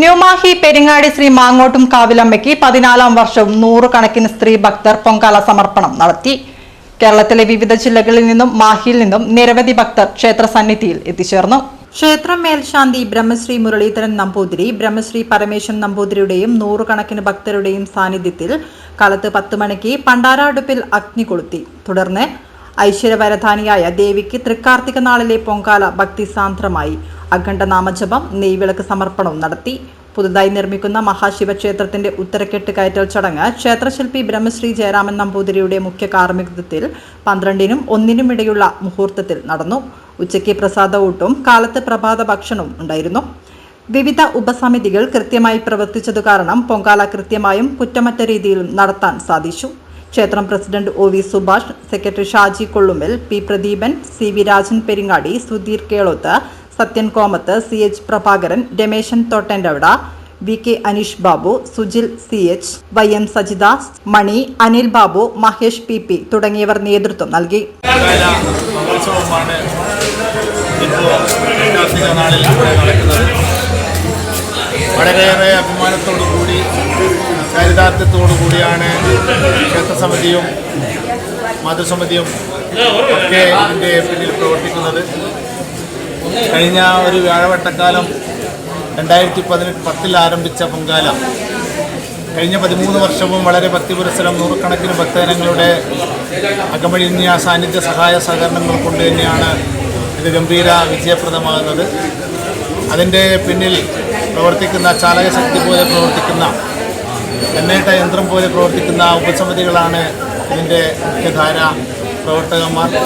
ന്യൂമാഹി പെരിങ്ങാടി ശ്രീ മാങ്ങോട്ടും കാവിലമ്മയ്ക്ക് പതിനാലാം വർഷവും നൂറുകണക്കിന് സ്ത്രീ ഭക്തർ പൊങ്കാല സമർപ്പണം നടത്തി. കേരളത്തിലെ വിവിധ ജില്ലകളിൽ നിന്നും മാഹിയിൽ നിന്നും നിരവധി ഭക്തർ ക്ഷേത്ര സന്നിധിയിൽ എത്തിച്ചേർന്നു. ക്ഷേത്രം മേൽശാന്തി ബ്രഹ്മശ്രീ മുരളീധരൻ നമ്പൂതിരി ബ്രഹ്മശ്രീ പരമേശ്വരൻ നമ്പൂതിരിയുടെയും നൂറുകണക്കിന് ഭക്തരുടെയും സാന്നിധ്യത്തിൽ കാലത്ത് പത്ത് മണിക്ക് പണ്ടാര അടുപ്പിൽ അഗ്നി കൊളുത്തി. തുടർന്ന് ഐശ്വര്യവരധാനിയായ ദേവിക്ക് തൃക്കാർത്തിക നാളിലെ പൊങ്കാല ഭക്തിസാന്ദ്രമായി. അഖണ്ഡ നാമജപം നെയ്വിളക്ക് സമർപ്പണവും നടത്തി. പുതുതായി നിർമ്മിക്കുന്ന മഹാശിവക്ഷേത്രത്തിന്റെ ഉത്തരക്കെട്ട് കയറ്റൽ ചടങ്ങ് ക്ഷേത്രശില്പി ബ്രഹ്മശ്രീ ജയരാമൻ നമ്പൂതിരിയുടെ മുഖ്യ കാർമ്മികത്വത്തിൽ പന്ത്രണ്ടിനും ഒന്നിനും ഇടയുള്ള മുഹൂർത്തത്തിൽ നടന്നു. ഉച്ചയ്ക്ക് പ്രസാദ കാലത്ത് പ്രഭാത ഭക്ഷണവും ഉണ്ടായിരുന്നു. വിവിധ ഉപസമിതികൾ കൃത്യമായി പ്രവർത്തിച്ചതു കാരണം പൊങ്കാല കൃത്യമായും കുറ്റമറ്റ രീതിയിലും നടത്താൻ സാധിച്ചു. ക്ഷേത്രം president O V Subhash secretary Shaji Kollumbal P Pradeepan C V Rajan Peringadi Sudheer Keloth Sathyan Komath C H Prabhakaran Rameshan Thottantevida V K Aneesh Babu Sujil C H Y M Sajidas Mani Anil Babu Mahesh P P തുടങ്ങിയവർ നേതൃത്വം നൽകി. വളരെയേറെ അഭിമാനത്തോടുകൂടി കൂടി ചാരിതാർത്ഥ്യത്തോടു കൂടിയാണ് ക്ഷേത്രസമിതിയും മതസമിതിയും ഒക്കെ ഇതിന്റെ പിന്നിൽ പ്രവർത്തിക്കുന്നത്. കഴിഞ്ഞ ഒരു വ്യാഴവട്ടക്കാലം രണ്ടായിരത്തി പതിനെട്ട് പത്തിൽ ആരംഭിച്ച പൊങ്കാല. കഴിഞ്ഞ പതിമൂന്ന് വർഷവും വളരെ ഭക്തിപുരസരം നൂറുകണക്കിന് ഭക്തജനങ്ങളുടെ അകമഴിഞ്ഞ സാന്നിധ്യ സഹായ സഹകരണങ്ങൾ കൊണ്ട് തന്നെയാണ് ഇത് ഗംഭീര വിജയപ്രദമാകുന്നത്. അതിന്റെ പിന്നിൽ പ്രവർത്തിക്കുന്ന ചാലകശക്തി പോലെ പ്രവർത്തിക്കുന്ന എണ്ണേട്ട യന്ത്രം പോലെ പ്രവർത്തിക്കുന്ന ഉപസമിതികളാണ് ഇതിന്റെ മുഖ്യധാര പ്രവർത്തകന്മാർ.